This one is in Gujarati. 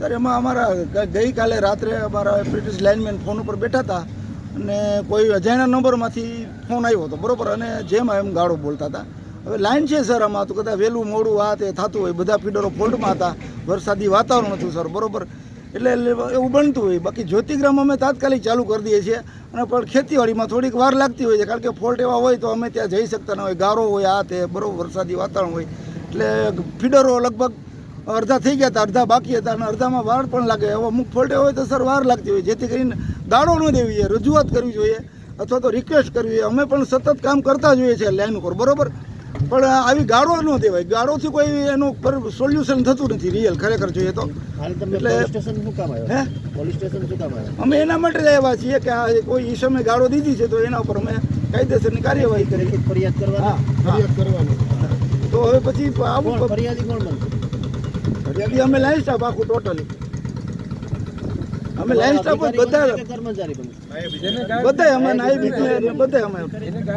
સર, એમાં અમારા ગઈકાલે રાત્રે અમારા બ્રિટિશ લાઇનમેન ફોન ઉપર બેઠા હતા અને કોઈ અજાણ્યા નંબરમાંથી ફોન આવ્યો હતો, બરોબર? અને જેમ એમ ગાળો બોલતા હતા. હવે લાઈન છે સર આમાં, તો કદાચ વહેલું, મોડું, આ તે થતું હોય, બધા ફીડરો ફોલ્ટમાં હતા. વરસાદી વાતાવરણ હતું, સર, બરાબર? એટલે એવું બનતું હોય. બાકી જ્યોતિગ્રામ અમે તાત્કાલિક ચાલુ કરી દઈએ છીએ. અને પણ ખેતીવાડીમાં થોડીક વાર લાગતી હોય છે, કારણ કે ફોલ્ટ એવા હોય તો અમે ત્યાં જઈ શકતા ન હોય. ગારો હોય આ તે, બરોબર, વરસાદી વાતાવરણ હોય. એટલે ફીડરો લગભગ અડધા થઈ ગયા હતા અડધા બાકી હતા અને અડધામાં વાર પણ લાગે. હવે અમુક ફોલ્ટે હોય તો સર વાર લાગતી હોય. જેથી કરીને દાડો ન દેવી જોઈએ રજૂઆત કરવી જોઈએ અથવા તો રિક્વેસ્ટ કરવી જોઈએ. અમે પણ સતત કામ કરતા જોઈએ છીએ લાઈન ઉપર બરોબર? પણ આવી ગાળો ન દેવાય. ગાળોથી કોઈ એનું સોલ્યુશન થતું નથી રિયલ ખરેખર જોઈએ તો. એટલે- અમે એના માટે જ આવ્યા છીએ કે આ કોઈ ઈસમે ગાળો દીધી છે તો એના ઉપર અમે કાયદેસરની કાર્યવાહી કરી. ફરિયાદ કરવાની? તો હવે પછી આવું ફરિયાદી કોણ બનશે? ફરિયાદી અમે લાઈન સ્ટાફ આખું ટોટલી અમે લાઈન સ્ટાફ બધા કર્મચારી બધા અમે નાયબ બધા અમે.